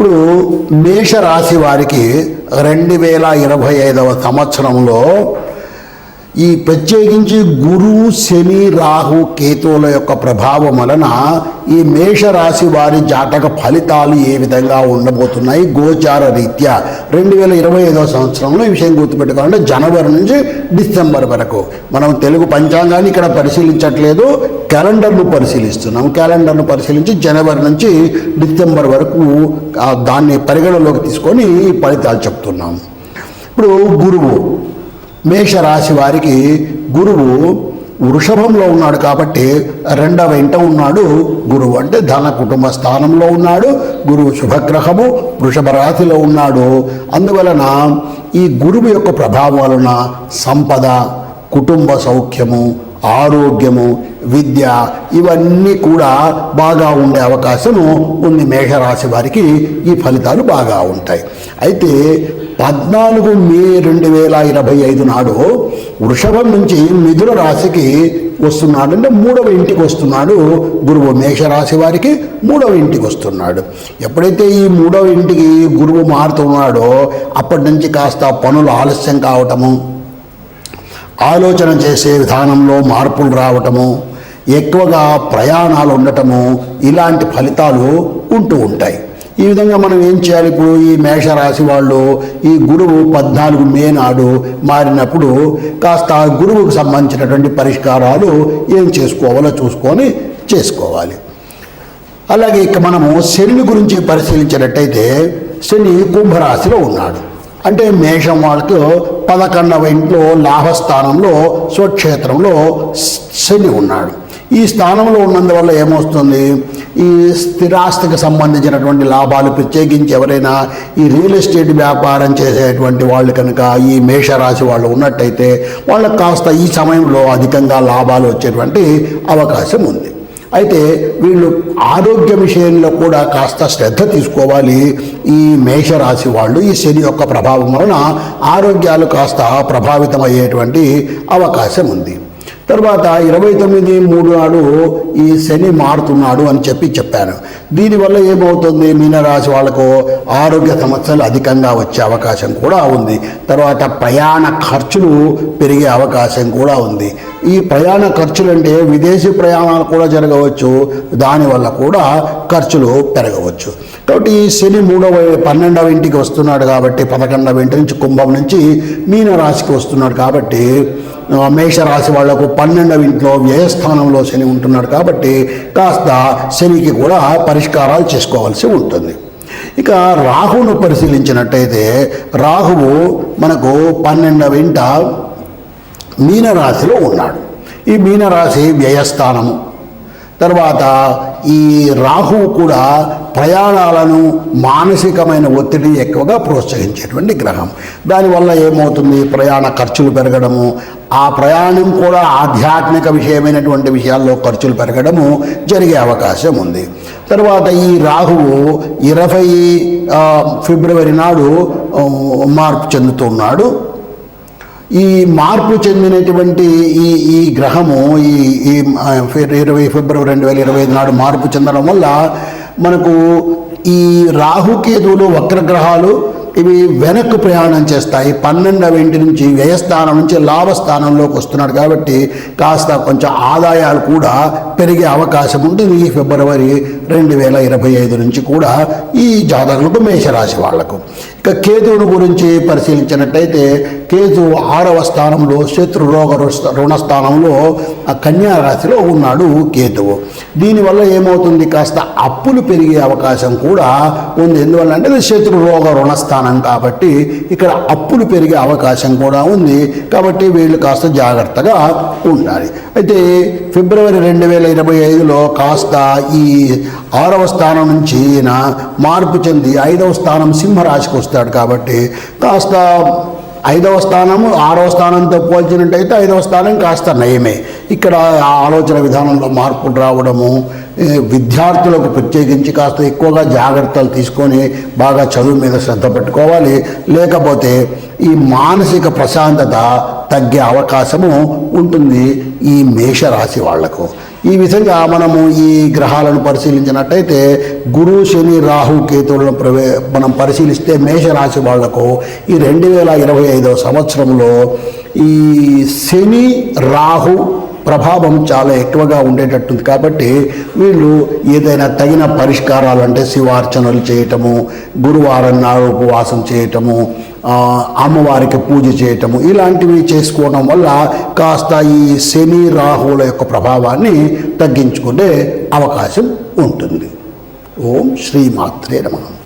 ఇప్పుడు మేషరాశి వారికి రెండు వేల ఇరవై ఐదవ సంవత్సరంలో ఈ ప్రత్యేకించి గురువు శని రాహు కేతువుల యొక్క ప్రభావం వలన ఈ మేషరాశి వారి జాతక ఫలితాలు ఏ విధంగా ఉండబోతున్నాయి? గోచార రీత్యా రెండు వేల ఇరవై ఐదవ సంవత్సరంలో ఈ విషయం గుర్తుపెట్టుకోవాలంటే జనవరి నుంచి డిసెంబర్ వరకు. మనం తెలుగు పంచాంగాన్ని ఇక్కడ పరిశీలించట్లేదు క్యాలెండర్ను పరిశీలిస్తున్నాం. క్యాలెండర్ను పరిశీలించి జనవరి నుంచి డిసెంబర్ వరకు దాన్ని పరిగణలోకి తీసుకొని ఈ ఫలితాలు చెప్తున్నాం. ఇప్పుడు గురువు మేషరాశి వారికి గురువు వృషభంలో ఉన్నాడు కాబట్టి రెండవ ఇంట ఉన్నాడు. గురువు అంటే ధన కుటుంబ స్థానంలో ఉన్నాడు. గురువు శుభగ్రహము వృషభ రాశిలో ఉన్నాడు. అందువలన ఈ గురువు యొక్క ప్రభావం వలన సంపద కుటుంబ సౌఖ్యము ఆరోగ్యము విద్య ఇవన్నీ కూడా బాగా ఉండే అవకాశము ఉంది మేఘరాశి వారికి ఈ ఫలితాలు బాగా ఉంటాయి. అయితే పద్నాలుగు మే రెండు వేల ఇరవై ఐదు నాడు వృషభం నుంచి మిథున రాశికి వస్తున్నాడు అంటే మూడవ ఇంటికి వస్తున్నాడు గురువు మేషరాశి వారికి మూడవ ఇంటికి వస్తున్నాడు. ఎప్పుడైతే ఈ మూడవ ఇంటికి గురువు మారుతున్నాడో అప్పటి నుంచి కాస్త పనులు ఆలస్యం కావటము ఆలోచన చేసే విధానంలో మార్పులు రావటము ఎక్కువగా ప్రయాణాలు ఉండటము ఇలాంటి ఫలితాలు ఉంటూ ఉంటాయి. ఈ విధంగా మనం ఏం చేయాలి? ఇప్పుడు ఈ మేషరాశి వాళ్ళు ఈ గురువు పద్నాలుగు మే నాడు మారినప్పుడు కాస్త గురువుకు సంబంధించినటువంటి పరిష్కారాలు ఏం చేసుకోవాలో చూసుకొని చేసుకోవాలి. అలాగే ఇక మనము శని గురించి పరిశీలించినట్టయితే శని కుంభరాశిలో ఉన్నాడు. అంటే మేషం వాళ్ళకు పదకొండవ ఇంట్లో లాభస్థానంలో స్వక్షేత్రంలో శని ఉన్నాడు. ఈ స్థానంలో ఉన్నందువల్ల ఏమొస్తుంది? ఈ స్థిరాస్తికి సంబంధించినటువంటి లాభాలు ప్రత్యేకించి ఎవరైనా ఈ రియల్ ఎస్టేట్ వ్యాపారం చేసేటువంటి వాళ్ళు కనుక ఈ మేషరాశి వాళ్ళు ఉన్నట్టయితే వాళ్ళకి కాస్త ఈ సమయంలో అధికంగా లాభాలు వచ్చేటువంటి అవకాశం ఉంది. అయితే వీళ్ళు ఆరోగ్య విషయంలో కూడా కాస్త శ్రద్ధ తీసుకోవాలి. ఈ మేషరాశి వాళ్ళు ఈ శని యొక్క ప్రభావం వలన ఆరోగ్యాలు కాస్త ప్రభావితం అయ్యేటువంటి అవకాశం ఉంది. తర్వాత ఇరవై తొమ్మిది మూడు నాడు ఈ శని మారుతున్నాడు అని చెప్పి చెప్పాను దీనివల్ల ఏమవుతుంది? మీనరాశి వాళ్ళకు ఆరోగ్య సమస్యలు అధికంగా వచ్చే అవకాశం కూడా ఉంది. తర్వాత ప్రయాణ ఖర్చులు పెరిగే అవకాశం కూడా ఉంది. ఈ ప్రయాణ ఖర్చులు అంటే విదేశీ ప్రయాణాలు కూడా జరగవచ్చు. దానివల్ల కూడా ఖర్చులు పెరగవచ్చు. కాబట్టి ఈ శని మూడవ పన్నెండవ ఇంటికి వస్తున్నాడు కాబట్టి పదకొండవ ఇంటి నుంచి కుంభం నుంచి మీనరాశికి వస్తున్నాడు కాబట్టి మేషరాశి వాళ్ళకు పన్నెండవ ఇంట్లో వ్యయస్థానంలో శని ఉంటున్నాడు కాబట్టి కాస్త శనికి కూడా పరిష్కారాలు చేసుకోవాల్సి ఉంటుంది. ఇక రాహువును పరిశీలించినట్టయితే రాహువు మనకు పన్నెండవ ఇంట మీనరాశిలో ఉన్నాడు. ఈ మీనరాశి వ్యయస్థానము. తర్వాత ఈ రాహువు కూడా ప్రయాణాలను మానసికమైన ఒత్తిడిని ఎక్కువగా ప్రోత్సహించేటువంటి గ్రహం. దానివల్ల ఏమవుతుంది? ప్రయాణ ఖర్చులు పెరగడము ఆ ప్రయాణం కూడా ఆధ్యాత్మిక విషయమైనటువంటి విషయాల్లో ఖర్చులు పెరగడము జరిగే అవకాశం ఉంది. తర్వాత ఈ రాహువు ఇరవై ఫిబ్రవరి నాడు మార్పు చెందుతున్నాడు. ఈ మార్పు చెందినటువంటి ఈ ఈ గ్రహము ఈ ఈ ఇరవై ఫిబ్రవరి రెండు వేల ఇరవై ఐదు నాడు మార్పు చెందడం వల్ల మనకు ఈ రాహుకేతువులు వక్రగ్రహాలు ఇవి వెనక్కు ప్రయాణం చేస్తాయి. పన్నెండవ ఇంటి నుంచి వ్యయస్థానం నుంచి లాభస్థానంలోకి వస్తున్నాడు కాబట్టి కాస్త కొంచెం ఆదాయాలు కూడా పెరిగే అవకాశం ఉంటుంది. ఈ ఫిబ్రవరి రెండు వేల ఇరవై ఐదు నుంచి కూడా ఈ జాతకులకు మేషరాశి వాళ్ళకు. ఇక కేతువుని గురించి పరిశీలించినట్టయితే కేతు ఆరవ స్థానంలో శత్రు రోగ రుణ- ఆ కన్యా రాశిలో ఉన్నాడు కేతువు. దీనివల్ల ఏమవుతుంది? కాస్త అప్పులు పెరిగే అవకాశం కూడా ఉంది. ఎందువల్ల అంటే శత్రురోగ శత్రు రోగ స్థానం కాబట్టి ఇక్కడ అప్పులు పెరిగే అవకాశం కూడా ఉంది కాబట్టి వీళ్ళు కాస్త జాగ్రత్తగా ఉండాలి. అయితే ఫిబ్రవరి రెండు వేల ఇరవై ఐదులో కాస్త ఈ ఆరవ స్థానం నుంచి ఈయన మార్పు చెంది ఐదవ స్థానం సింహరాశికి వస్తాడు కాబట్టి కాస్త ఐదవ స్థానము ఆరవ స్థానంతో పోల్చినట్టయితే ఐదవ స్థానం కాస్త నయమే. ఇక్కడ ఆ ఆలోచన విధానంలో మార్పులు రావడము విద్యార్థులకు ప్రత్యేకించి కాస్త ఎక్కువగా జాగ్రత్తలు తీసుకొని బాగా చదువు మీద శ్రద్ధ పెట్టుకోవాలి. లేకపోతే ఈ మానసిక ప్రశాంతత తగ్గే అవకాశము ఉంటుంది ఈ మేషరాశి వాళ్ళకు. ఈ విధంగా మనము ఈ గ్రహాలను పరిశీలించినట్టయితే గురు శని రాహు కేతువులను ప్రవే మనం పరిశీలిస్తే మేషరాశి వాళ్ళకు ఈ రెండు వేల ఇరవై ఐదవ సంవత్సరంలో ఈ శని రాహు ప్రభావం చాలా ఎక్కువగా ఉండేటట్టుంది. కాబట్టి వీళ్ళు ఏదైనా తగిన పరిష్కారాలు అంటే శివార్చనలు చేయటము గురువారం నాడు ఉపవాసం చేయటము అమ్మవారికి పూజ చేయటము ఇలాంటివి చేసుకోవడం వల్ల కాస్త ఈ శని రాహువుల యొక్క ప్రభావాన్ని తగ్గించుకునే అవకాశం ఉంటుంది. ఓం శ్రీమాత్రే నమ.